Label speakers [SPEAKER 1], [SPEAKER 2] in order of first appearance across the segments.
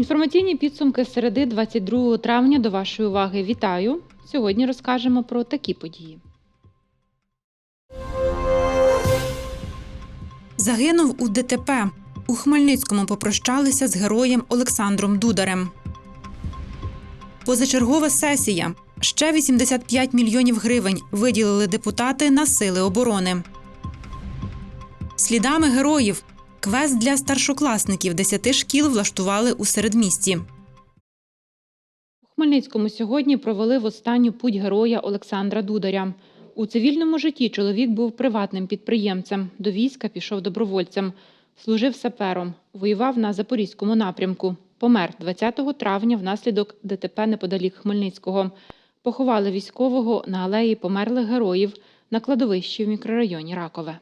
[SPEAKER 1] Інформаційні підсумки середи 22 травня до вашої уваги вітаю. Сьогодні розкажемо про такі події.
[SPEAKER 2] Загинув у ДТП. У Хмельницькому попрощалися з героєм Олександром Дударем. Позачергова сесія. Ще 85 мільйонів гривень виділили депутати на сили оборони. Слідами героїв. Квест для старшокласників 10 шкіл влаштували у середмісті.
[SPEAKER 1] У Хмельницькому сьогодні провели в останню путь героя Олександра Дударя. У цивільному житті чоловік був приватним підприємцем. До війська пішов добровольцем, служив сапером, воював на Запорізькому напрямку. Помер 20 травня внаслідок ДТП неподалік Хмельницького. Поховали військового на алеї померлих героїв на кладовищі в мікрорайоні Ракове.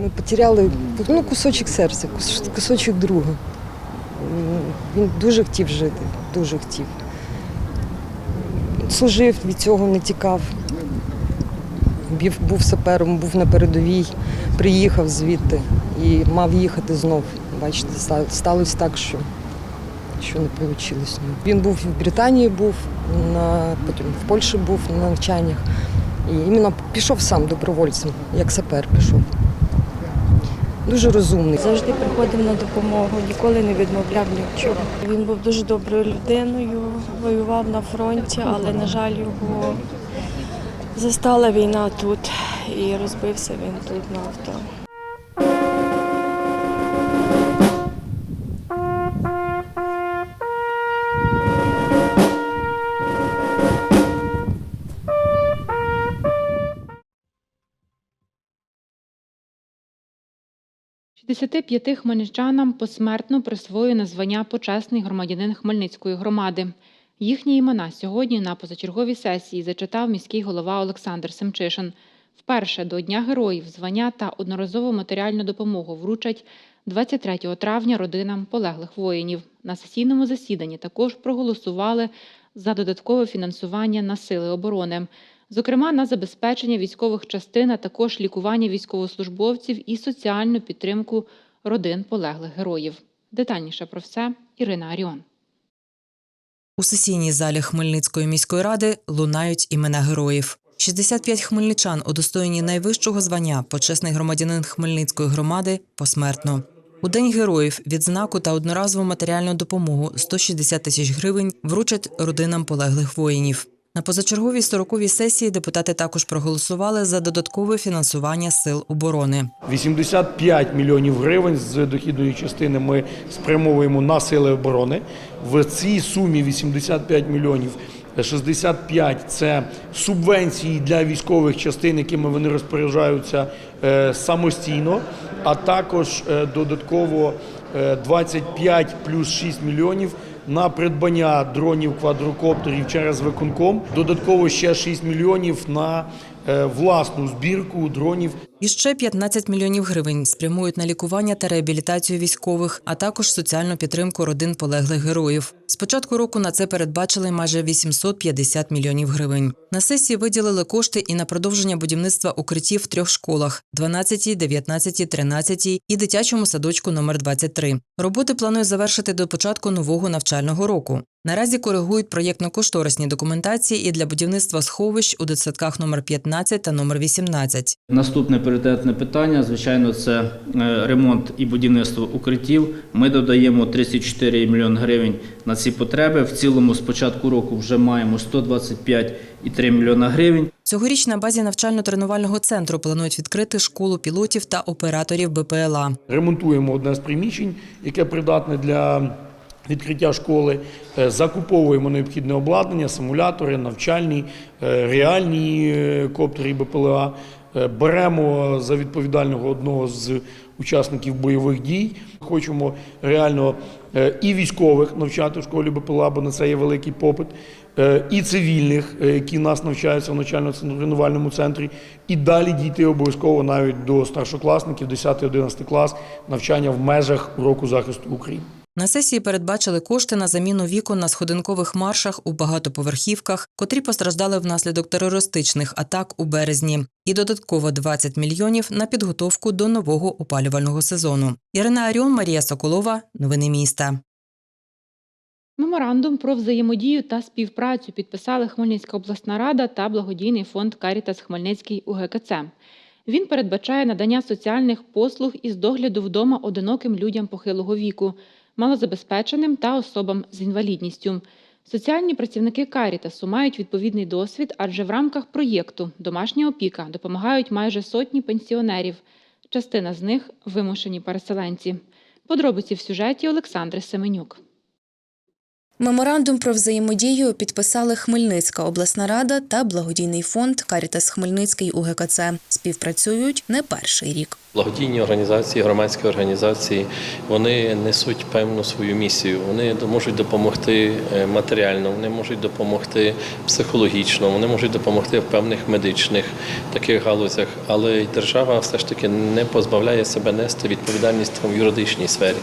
[SPEAKER 3] Ми потеряли ну, кусочок серця, кусочок друга. Він дуже хотів жити, дуже хотів. Служив, від цього не тікав. Бів- Був сапером, був на передовій, приїхав звідти і мав їхати знов. Бачите, сталося так, що, що не вийшло. Він був в Британії, був на, потім в Польщі був на навчаннях. І іменно пішов сам добровольцем, як сапер пішов. Дуже розумний.
[SPEAKER 4] Завжди приходив на допомогу, ніколи не відмовляв ні в чому. Він був дуже доброю людиною, воював на фронті, але, на жаль, його застала війна тут і розбився він тут на авто.
[SPEAKER 1] – 65 хмельничанам посмертно присвоєно звання почесний громадянин Хмельницької громади. Їхні імена сьогодні на позачерговій сесії зачитав міський голова Олександр Семчишин. Вперше до Дня героїв звання та одноразову матеріальну допомогу вручать 23 травня родинам полеглих воїнів. На сесійному засіданні також проголосували за додаткове фінансування на сили оборони. Зокрема, на забезпечення військових частин, а також лікування військовослужбовців і соціальну підтримку родин полеглих героїв. Детальніше про все Ірина Аріон.
[SPEAKER 5] У сесійній залі Хмельницької міської ради лунають імена героїв. 65 хмельничан удостоєні найвищого звання почесний громадянин Хмельницької громади посмертно. У День героїв відзнаку та одноразову матеріальну допомогу 160 тисяч гривень вручать родинам полеглих воїнів. На позачерговій 40-й сесії депутати також проголосували за додаткове фінансування сил оборони.
[SPEAKER 6] 85 мільйонів гривень з дохідної частини ми спрямовуємо на сили оборони. В цій сумі 85 мільйонів 65 – це субвенції для військових частин, якими вони розпоряджаються е, самостійно, а також е, додатково е, 25 плюс 6 мільйонів на придбання дронів квадрокоптерів через виконком. Додатково ще 6 мільйонів на е, власну збірку дронів
[SPEAKER 5] І ще 15 мільйонів гривень спрямують на лікування та реабілітацію військових, а також соціальну підтримку родин полеглих героїв. З початку року на це передбачили майже 850 мільйонів гривень. На сесії виділили кошти і на продовження будівництва укриттів в трьох школах: 12, 19, 13 і дитячому садочку номер 23. Роботи планують завершити до початку нового навчального року. Наразі коригують проєктно-кошторисні документації і для будівництва сховищ у дитсадках номер 15 та номер 18.
[SPEAKER 7] Наступне пріоритетне питання, звичайно, це е, ремонт і будівництво укриттів. Ми додаємо 34 мільйони гривень на ці потреби. В цілому з початку року вже маємо 125,3 мільйона гривень.
[SPEAKER 5] Цьогоріч на базі навчально-тренувального центру планують відкрити школу пілотів та операторів БПЛА.
[SPEAKER 6] ремонтуємо одне з приміщень, яке придатне для відкриття школи. Е, Закуповуємо необхідне обладнання, симулятори, навчальні, е, реальні е, коптери БПЛА. Беремо за відповідального одного з учасників бойових дій. Хочемо реально і військових навчати в школі БПЛА, бо на це є великий попит, і цивільних, які нас навчаються в навчально-тренувальному центрі, і далі дійти обов'язково навіть до старшокласників, 10-11 клас, навчання в межах уроку захисту України.
[SPEAKER 5] На сесії передбачили кошти на заміну вікон на сходинкових маршах у багатоповерхівках, котрі постраждали внаслідок терористичних атак у березні, і додатково 20 мільйонів на підготовку до нового опалювального сезону. Ірина Аріон, Марія Соколова. Новини міста.
[SPEAKER 1] Меморандум про взаємодію та співпрацю підписали Хмельницька обласна рада та благодійний фонд Карітас Хмельницький УГКЦ. Він передбачає надання соціальних послуг із догляду вдома одиноким людям похилого віку, малозабезпеченим та особам з інвалідністю. Соціальні працівники Карітасу мають відповідний досвід, адже в рамках проєкту Домашня опіка допомагають майже сотні пенсіонерів. Частина з них вимушені переселенці. Подробиці в сюжеті Олександри Семенюк.
[SPEAKER 8] Меморандум про взаємодію підписали Хмельницька обласна рада та благодійний фонд Карітас Хмельницький УГКЦ. Співпрацюють не перший рік.
[SPEAKER 9] Благодійні організації, громадські організації вони несуть певну свою місію. Вони можуть допомогти е, матеріально, вони можуть допомогти психологічно, вони можуть допомогти в певних медичних таких галузях. Але держава все ж таки не позбавляє себе нести відповідальність в юридичній сфері.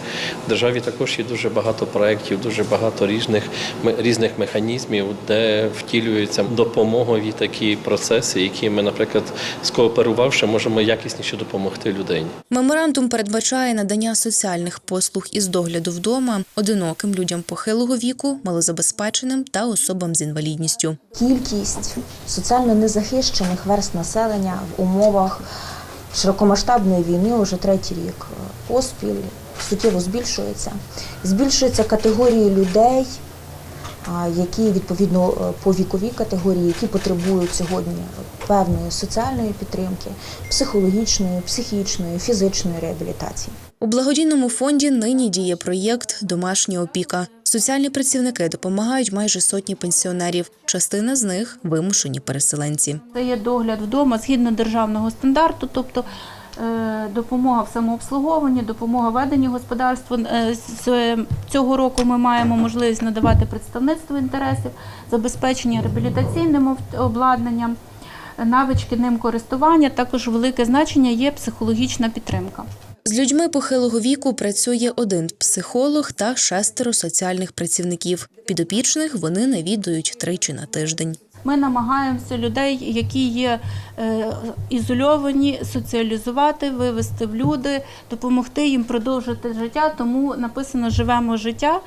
[SPEAKER 9] В державі також є дуже багато проєктів, дуже багато різних різних механізмів, де втілюються допомогові такі процеси, які ми, наприклад, скооперувавши, можемо якісніше допомогти людині.
[SPEAKER 8] Меморандум передбачає надання соціальних послуг із догляду вдома одиноким людям похилого віку, малозабезпеченим та особам з інвалідністю.
[SPEAKER 10] кількість соціально незахищених верст населення в умовах широкомасштабної війни уже третій рік поспіль суттєво збільшується. Збільшуються категорії людей, які відповідно е, по віковій категорії, які потребують сьогодні певної соціальної підтримки, психологічної, психічної, фізичної реабілітації.
[SPEAKER 8] У благодійному фонді нині діє проєкт Домашня опіка. Соціальні працівники допомагають майже сотні пенсіонерів. Частина з них вимушені переселенці.
[SPEAKER 11] Це є догляд вдома згідно державного стандарту, тобто допомога в самообслуговуванні, допомога веденні господарства. Е, З цього року ми маємо можливість надавати представництво інтересів, забезпечення реабілітаційним обладнанням, навички ним користування. Також велике значення є психологічна підтримка.
[SPEAKER 8] З людьми похилого віку працює один психолог та шестеро соціальних працівників. Підопічних вони навідують тричі на тиждень.
[SPEAKER 11] Ми намагаємося людей, які є е, ізольовані, соціалізувати, вивести в люди, допомогти їм продовжити життя. Тому написано Живемо життя.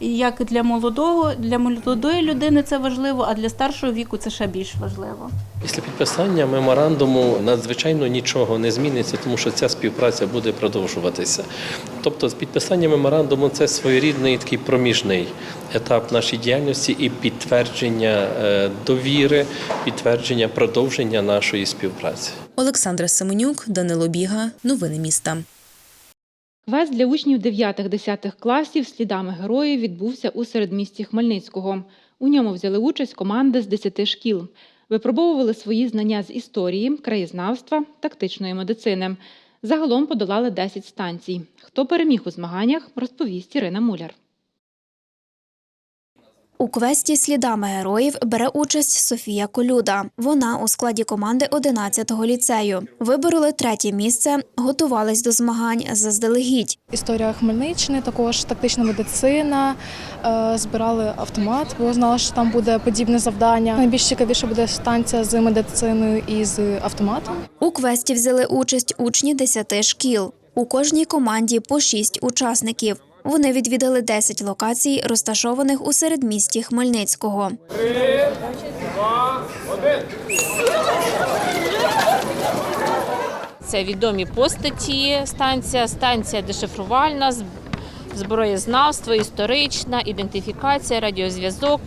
[SPEAKER 11] Як для молодого, для молодої людини це важливо, а для старшого віку це ще більш важливо.
[SPEAKER 9] Після підписання меморандуму надзвичайно нічого не зміниться, тому що ця співпраця буде продовжуватися. Тобто, підписання меморандуму це своєрідний такий проміжний етап нашої діяльності і підтвердження е, довіри, підтвердження продовження нашої співпраці.
[SPEAKER 8] Олександра Семенюк, Данило Біга. Новини міста.
[SPEAKER 1] Квест для учнів 9-10 класів слідами героїв відбувся у середмісті Хмельницького. У ньому взяли участь команди з 10 шкіл. Випробовували свої знання з історії, краєзнавства, тактичної медицини. Загалом подолали 10 станцій. Хто переміг у змаганнях, розповість Ірина Муляр.
[SPEAKER 12] У квесті слідами героїв бере участь Софія Колюда. Вона у складі команди 11-го ліцею. Вибороли третє місце, готувались до змагань заздалегідь.
[SPEAKER 13] Історія Хмельниччини, також тактична медицина. Е, Збирали автомат, бо знала, що там буде подібне завдання. Найбільш цікавіше буде станція з медициною і з автоматом.
[SPEAKER 12] У квесті взяли участь учні 10 шкіл. У кожній команді по 6 учасників. Вони відвідали 10 локацій, розташованих у середмісті Хмельницького.
[SPEAKER 14] Це відомі постаті станція, станція дешифрувальна, зброєзнавство, історична, ідентифікація, радіозв'язок,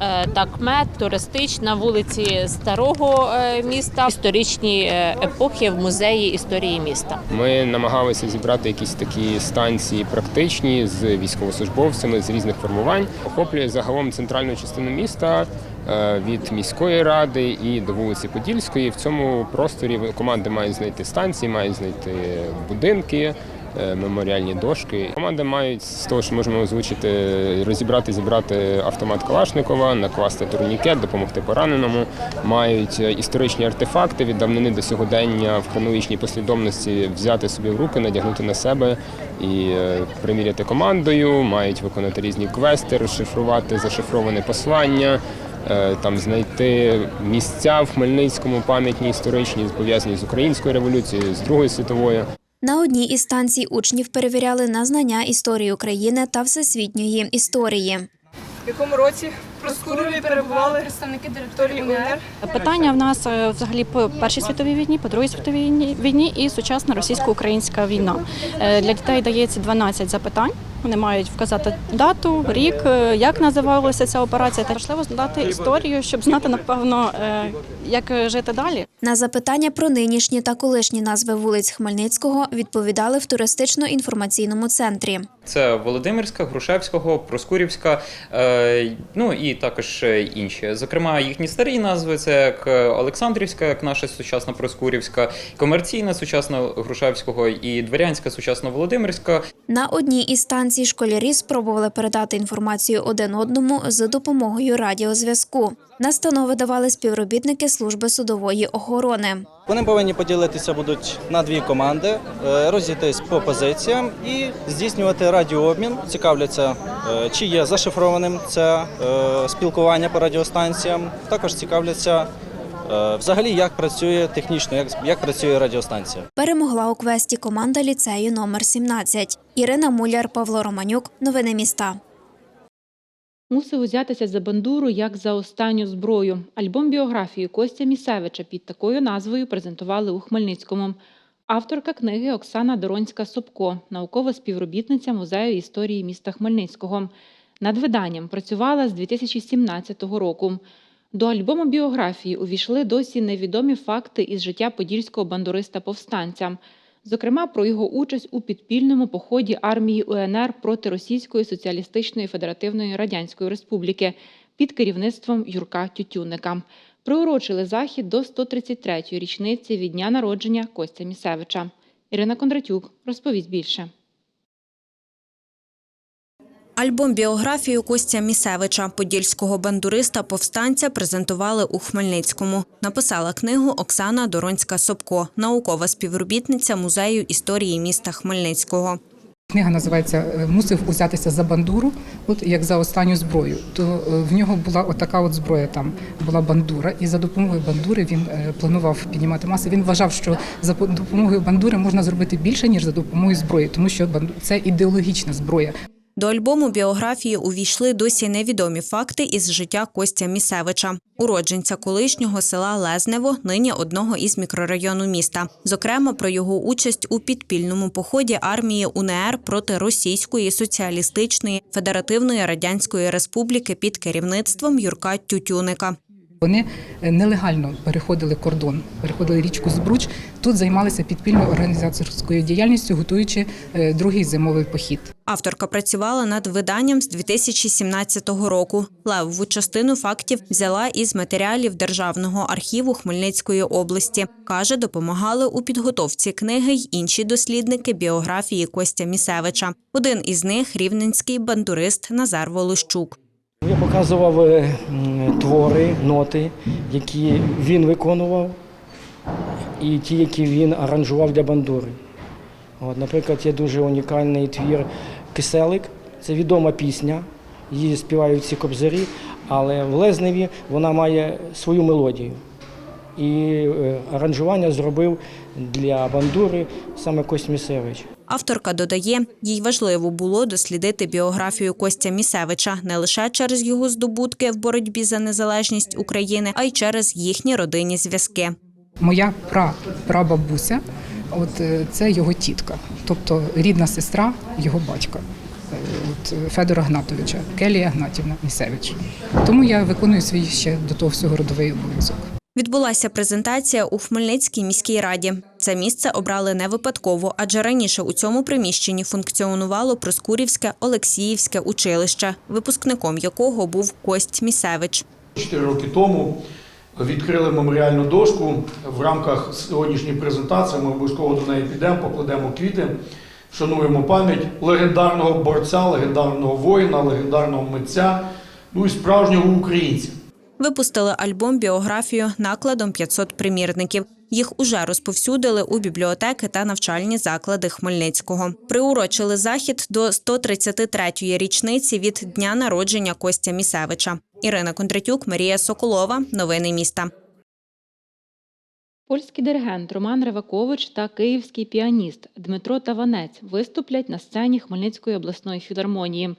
[SPEAKER 14] е, такмет, туристична, вулиці старого е, міста, історичні е, епохи в музеї історії міста.
[SPEAKER 15] Ми намагалися зібрати якісь такі станції практичні з військовослужбовцями з різних формувань. Охоплює загалом центральну частину міста від міської ради і до вулиці Подільської. В цьому просторі команди мають знайти станції, мають знайти будинки. Е, меморіальні дошки. Команди мають з того, що можемо озвучити, розібрати, зібрати автомат Калашникова, накласти турнікет, допомогти пораненому. Мають е, історичні артефакти від давнини до сьогодення в хронологічній послідовності взяти собі в руки, надягнути на себе і е, приміряти командою. Мають виконати різні квести, розшифрувати зашифроване послання. Там знайти місця в Хмельницькому пам'ятні історичні, пов'язані з українською революцією, з Другою світовою.
[SPEAKER 12] На одній із станцій учнів перевіряли на знання історії України та всесвітньої історії.
[SPEAKER 16] В якому році в Проскурові перебували представники директорії УНР?
[SPEAKER 17] Питання в нас е, взагалі по Першій світовій війні, по Другій світовій війні- і сучасна російсько-українська війна. Е, Для дітей дається 12 запитань. Вони мають вказати дату, рік, е, як називалася ця операція. Та важливо знати історію, щоб знати напевно, як жити далі.
[SPEAKER 12] На запитання про нинішні та колишні назви вулиць Хмельницького відповідали в туристично-інформаційному центрі.
[SPEAKER 18] Це Володимирська, Грушевського, Проскурівська, е, ну і також е, інші. Зокрема, їхні старі назви це як е, Олександрівська, як наша сучасна Проскурівська, комерційна сучасна Грушевського і дворянська сучасна Володимирська.
[SPEAKER 12] На одній із станцій школярі спробували передати інформацію один одному за допомогою радіозв'язку. Настанови давали співробітники служби судової охорони.
[SPEAKER 19] Вони повинні поділитися будуть на дві команди, е, розійтись по позиціям і здійснювати радіообмін. Цікавляться, е, чи є зашифрованим це е, спілкування по радіостанціям. Також цікавляться взагалі, як працює технічно, як, як працює радіостанція.
[SPEAKER 12] Перемогла у квесті команда ліцею номер 17. Ірина Муляр, Павло Романюк. Новини міста.
[SPEAKER 1] Мусив узятися за бандуру як за останню зброю. Альбом біографії Костя Місевича під такою назвою презентували у Хмельницькому. Авторка книги Оксана Доронська Собко, наукова співробітниця Музею історії міста Хмельницького. Над виданням працювала з 2017 року. До альбому біографії увійшли досі невідомі факти із життя подільського бандуриста-повстанця, зокрема про його участь у підпільному поході армії УНР проти Російської соціалістичної федеративної радянської республіки під керівництвом Юрка Тютюника. Приурочили захід до 133-ї річниці від дня народження Костя Місевича. Ірина Кондратюк розповість більше.
[SPEAKER 2] Альбом біографію Костя Місевича, подільського бандуриста повстанця, презентували у Хмельницькому. Написала книгу Оксана Доронська Собко, наукова співробітниця музею історії міста Хмельницького.
[SPEAKER 20] Книга називається е, Мусив узятися за бандуру, от як за останню зброю. То е, в нього була отака от зброя. Там була бандура, і за допомогою бандури він е, планував піднімати маси. Він вважав, що за допомогою бандури можна зробити більше ніж за допомогою зброї, тому що це ідеологічна зброя.
[SPEAKER 2] До альбому біографії увійшли досі невідомі факти із життя Костя Місевича, уродженця колишнього села Лезнево, нині одного із мікрорайону міста. Зокрема, про його участь у підпільному поході армії УНР проти Російської соціалістичної федеративної радянської республіки під керівництвом Юрка Тютюника.
[SPEAKER 20] Вони е, нелегально переходили кордон, переходили річку Збруч. Тут займалися підпільною організаторською діяльністю, готуючи е, другий зимовий похід.
[SPEAKER 2] Авторка працювала над виданням з 2017 року. Левову частину фактів взяла із матеріалів Державного архіву Хмельницької області. Каже, допомагали у підготовці книги й інші дослідники біографії Костя Місевича. Один із них рівненський бандурист Назар Волощук.
[SPEAKER 21] Я показував е, твори, ноти, які він виконував, і ті, які він аранжував для бандури. От, наприклад, є дуже унікальний твір Киселик. Це відома пісня, її співають всі кобзарі, але в Лезневі вона має свою мелодію. І е, аранжування зробив для бандури саме Кость Місевич.
[SPEAKER 2] Авторка додає, їй важливо було дослідити біографію Костя Місевича не лише через його здобутки в боротьбі за незалежність України, а й через їхні родинні зв'язки.
[SPEAKER 20] Моя пра, прабабуся, от е, це його тітка, тобто рідна сестра його батька. е, От Федора Гнатовича, Келія Гнатівна Місевич. Тому я виконую свій ще до того всього родовий обов'язок.
[SPEAKER 2] Відбулася презентація у Хмельницькій міській раді. Це місце обрали не випадково, адже раніше у цьому приміщенні функціонувало Проскурівське Олексіївське училище, випускником якого був Кость Місевич.
[SPEAKER 6] Чотири роки тому відкрили меморіальну дошку в рамках сьогоднішньої презентації. Ми обов'язково до неї підемо, покладемо квіти. Шануємо пам'ять легендарного борця, легендарного воїна, легендарного митця, ну і справжнього українця.
[SPEAKER 2] Випустили альбом біографію накладом 500 примірників. Їх уже розповсюдили у бібліотеки та навчальні заклади Хмельницького. Приурочили захід до 133-ї річниці від дня народження Костя Місевича. Ірина Кондратюк, Марія Соколова. Новини міста.
[SPEAKER 1] Польський диригент Роман Ревакович та київський піаніст Дмитро Таванець виступлять на сцені Хмельницької обласної філармонії.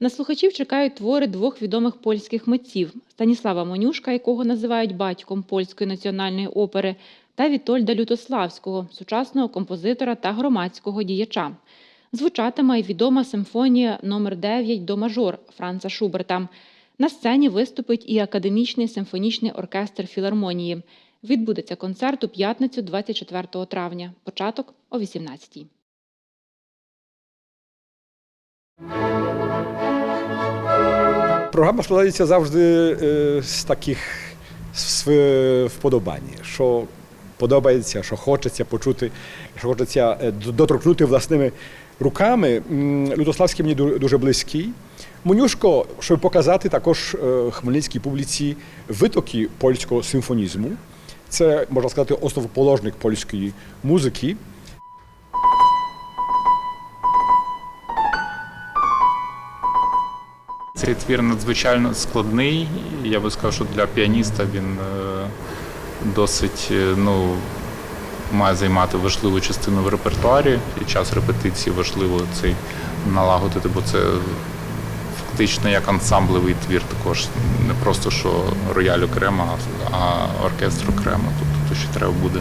[SPEAKER 1] На слухачів чекають твори двох відомих польських митців Станіслава Монюшка, якого називають батьком польської національної опери, та Вітольда Лютославського, сучасного композитора та громадського діяча. Звучатиме й відома симфонія номер 9 до мажор Франца Шуберта. На сцені виступить і академічний симфонічний оркестр філармонії. Відбудеться концерт у п'ятницю 24 травня. Початок о 18-й.
[SPEAKER 22] Програма складається завжди е, з таких вподобань, що подобається, що хочеться почути, що хочеться е, доторкнути власними руками. М, Лютославський мені дуже близький. Монюшко, щоб показати також е, хмельницькій публіці витоки польського симфонізму. Це, можна сказати, основоположник польської музики.
[SPEAKER 23] Цей твір надзвичайно складний. Я би сказав, що для піаніста він е, досить е, ну, має займати важливу частину в репертуарі. І час репетиції важливо цей налагодити, бо це фактично як ансамблевий твір також. Не просто що рояль окремо, а- оркестр окремо. Тобто то, що треба буде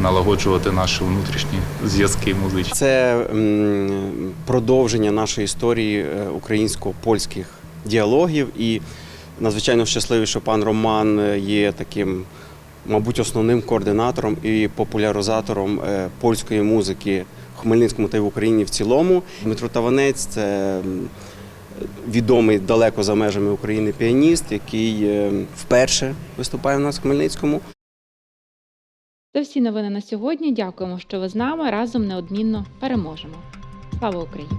[SPEAKER 23] налагоджувати наші внутрішні зв'язки музичні.
[SPEAKER 24] Це м, продовження нашої історії е, українсько-польських діалогів. І надзвичайно щасливий, що пан Роман е, є таким, мабуть, основним координатором і популяризатором е, польської музики в Хмельницькому та й в Україні в цілому. Дмитро Таванець це відомий далеко за межами України піаніст, який е, вперше виступає у нас в Хмельницькому.
[SPEAKER 1] Це всі новини на сьогодні. Дякуємо, що ви з нами. Разом неодмінно переможемо. Слава Україні!